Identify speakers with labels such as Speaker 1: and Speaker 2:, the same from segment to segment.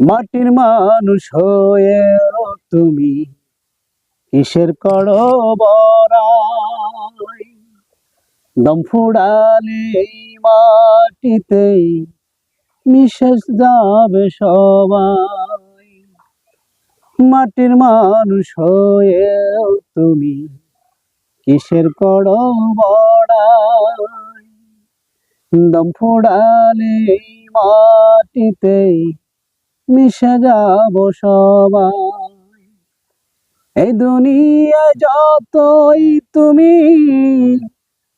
Speaker 1: মাটির মানুষ হয়ে তুমি। কিসের করো দম ফুড়ালে মাটিতে মিশেষ যাবে সবাই। মাটির মানুষ হয়ে তুমি। কিসের করো দম ফুড়ালে মাটিতে মিশে যাব সবাই। এই দুনিয়ায় যতই তুমি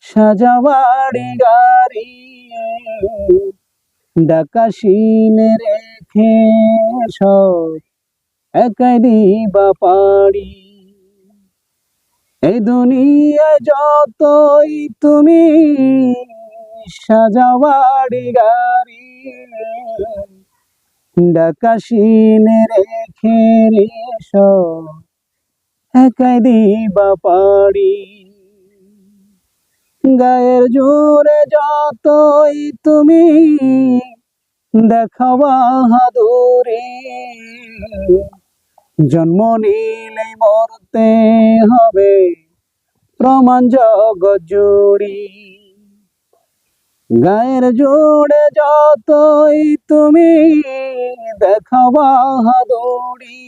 Speaker 1: সাজাবাড়ি গাড়ি ডাকাশিনে রেখে সব একাই দিবা পাড়ি। এই দুনিয়া যতই তুমি সাজাবাড়ি গাড়ি ডাকাশিনে রেখে রেশ একাই দিবা পাড়ি। গায়ের জোরে যতই তুমি দেখাবা হাদুরে জন্ম নিলে মরতে হবে, প্রমাণ জগৎ জুড়ি। গায়ের জোড়ে যতই তুমি দেখাবা হাদুরি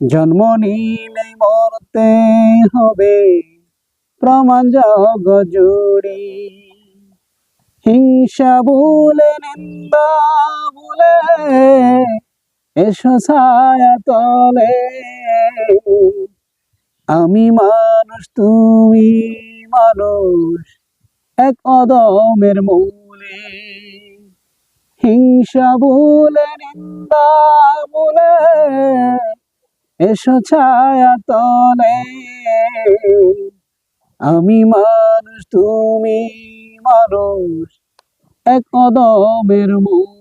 Speaker 1: জন্ম নিলেই মরতে হবে, প্রমাণ জগৎ জুড়ি। হিংসা ভুলে, নিন্দা ভুলে, এসো ছায়া তলে। আমি মানুষ, তুমি মানুষ এক অদমের মূলে। হিংসা ভুলে ভুলে এসো ছায়া তলে। আমি মানুষ, তুমি মানুষ। এক অদমের মূলে।